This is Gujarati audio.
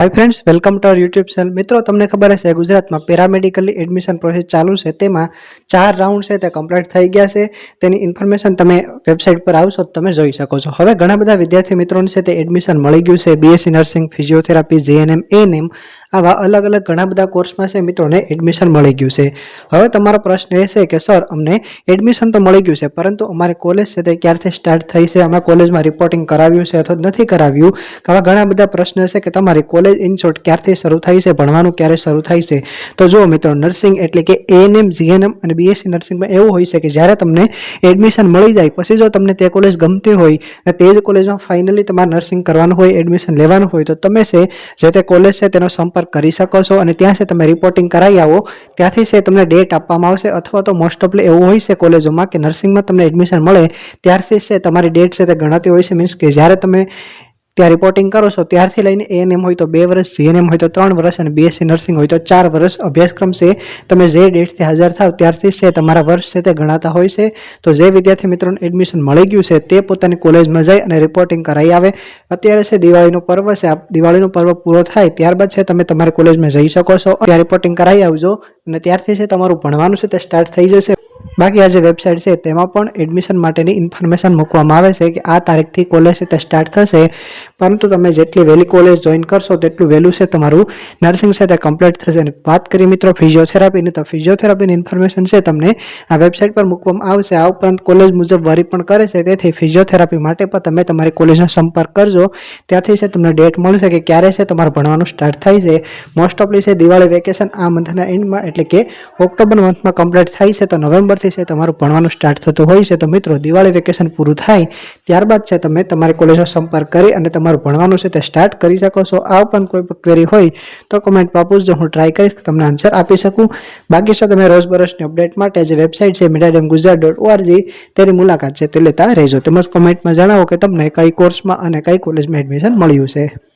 Hi friends welcome to our YouTube channel મિત્રો, તમને ખબર હશે, ગુજરાતમાં પેરામેડિકલી એડમિશન પ્રોસેસ ચાલુ છે. તેમાં ચાર રાઉન્ડ છે, તે કમ્પ્લીટ થઈ ગયા છે. તેની ઇન્ફોર્મેશન તમે વેબસાઇટ પર આવશો તો તમે જોઈ શકો છો. હવે ઘણા બધા વિદ્યાર્થી મિત્રોને છે તે એડમિશન મળી ગયું છે. BSc nursing physiotherapy GNM ANM આવા અલગ અલગ ઘણા બધા કોર્સમાં છે મિત્રોને એડમિશન મળી ગયું છે. હવે તમારો પ્રશ્ન એ છે કે સર અમને એડમિશન તો મળી ગયું છે, પરંતુ અમારે કોલેજ છે તે ક્યારથી સ્ટાર્ટ થઈ છે? અમે કોલેજમાં રિપોર્ટિંગ કરાવ્યું છે અથવા નથી કરાવ્યું? આવા ઘણા બધા પ્રશ્નો છે કે, તમારી કોલેજ ઇન શોર્ટ ક્યારથી શરૂ થાય છે? ભણવાનું ક્યારે શરૂ થાય છે? તો જુઓ મિત્રો નર્સિંગ એટલે કે એએનએમ જીએનએમ અને બીએસસી નર્સિંગમાં એવું હોય છે કે જ્યારે તમને એડમિશન મળી જાય, પછી જો તમને તે કોલેજ ગમતી હોય અને તે જ કોલેજમાં ફાઇનલી તમારે નર્સિંગ કરવાનું હોય એડમિશન લેવાનું હોય, તો તમે છે, જે તે કોલેજ છે તેનો સંપર્ક કરી શકો છો અને ત્યાં છે તમે રિપોર્ટિંગ કરાવી આવો. ત્યાંથી છે તમને ડેટ આપવામાં આવશે અથવા તો મોસ્ટ ઓફલી એવું હોય છે કોલેજોમાં કે નર્સિંગમાં તમને એડમિશન મળે. ત્યારથી છે તમારી ડેટ છે તે ગણાતી હોય છે. મીન્સ કે જ્યારે તમે ત્યાં રિપોર્ટિંગ કરો છો, ત્યારથી લઈને એએનએમ હોય તો બે વર્ષ જીએનએમ હોય તો ત્રણ વર્ષ અને બીએસસી નર્સિંગ હોય તો ચાર વર્ષ અભ્યાસક્રમ છે. તમે જે ડેટથી હાજર થાવ ત્યારથી છે, તમારા વર્ષ છે તે ગણાતા હોય છે. તો જે વિદ્યાર્થી મિત્રોને એડમિશન મળી ગયું છે તે પોતાની કોલેજમાં જાય અને રિપોર્ટિંગ કરાવી આવે. અત્યારે છે દિવાળીનો પર્વ છે, આ દિવાળીનો પર્વ પૂરો થાય ત્યારબાદ છે તમે તમારી કોલેજમાં જઈ શકો છો. ત્યાં રિપોર્ટિંગ કરાવી આવજો અને ત્યારથી છે તમારું ભણવાનું છે તે સ્ટાર્ટ થઈ જશે. બાકી આ જે વેબસાઇટ છે, તેમાં પણ એડમિશન માટેની ઇન્ફોર્મેશન મૂકવામાં આવે છે કે આ તારીખથી કોલેજ છે તે સ્ટાર્ટ થશે. પરંતુ તમે જેટલી વહેલી કોલેજ જોઈન કરશો, તેટલું વહેલું છે તમારું નર્સિંગ છે તે કમ્પ્લીટ થશે. અને વાત કરી મિત્રો ફિઝિયોથેરાપીની તો ફિઝિયોથેરાપીની ઇન્ફોર્મેશન છે તમને આ વેબસાઇટ પર મૂકવામાં આવશે. આ ઉપરાંત કોલેજ મુજબ વરી પણ કરે છે. તેથી ફિઝિયોથેરાપી માટે પણ તમે તમારી કોલેજનો સંપર્ક કરજો. ત્યાંથી છે તમને ડેટ મળશે કે ક્યારે છે તમારું ભણવાનું સ્ટાર્ટ થાય છે. મોસ્ટ ઓફલી છે દિવાળી વેકેશન આ મંથના એન્ડમાં એટલે કે ઓક્ટોબર મંથમાં કમ્પ્લીટ થાય છે. તો નવેમ્બરથી છે, તમારું ભણવાનું સ્ટાર્ટ થતું હોય છે, તો મિત્રો દિવાળી વેકેશન પૂરું થાય, ત્યારબાદ છે, તમે તમારી કોલેજનો સંપર્ક કરી અને તમારું ભણવાનું છે તે સ્ટાર્ટ કરી શકો છો. આ ઉપરાંત કોઈ પણ ક્વેરી હોય તો કમેન્ટમાં જો હું ટ્રાય કરીશ, તમને આન્સર આપી શકું. બાકી છે, તમે રોજબરોજની અપડેટ માટે જે વેબસાઇટ છે મીડિયાડેમ ગુજરાત ડોટ ઓઆરજી તેની મુલાકાત છે તે લેતા રહેજો. તેમજ કોમેન્ટમાં જણાવો કે તમને કઈ કોર્સમાં અને કઈ કોલેજમાં એડમિશન મળ્યું છે.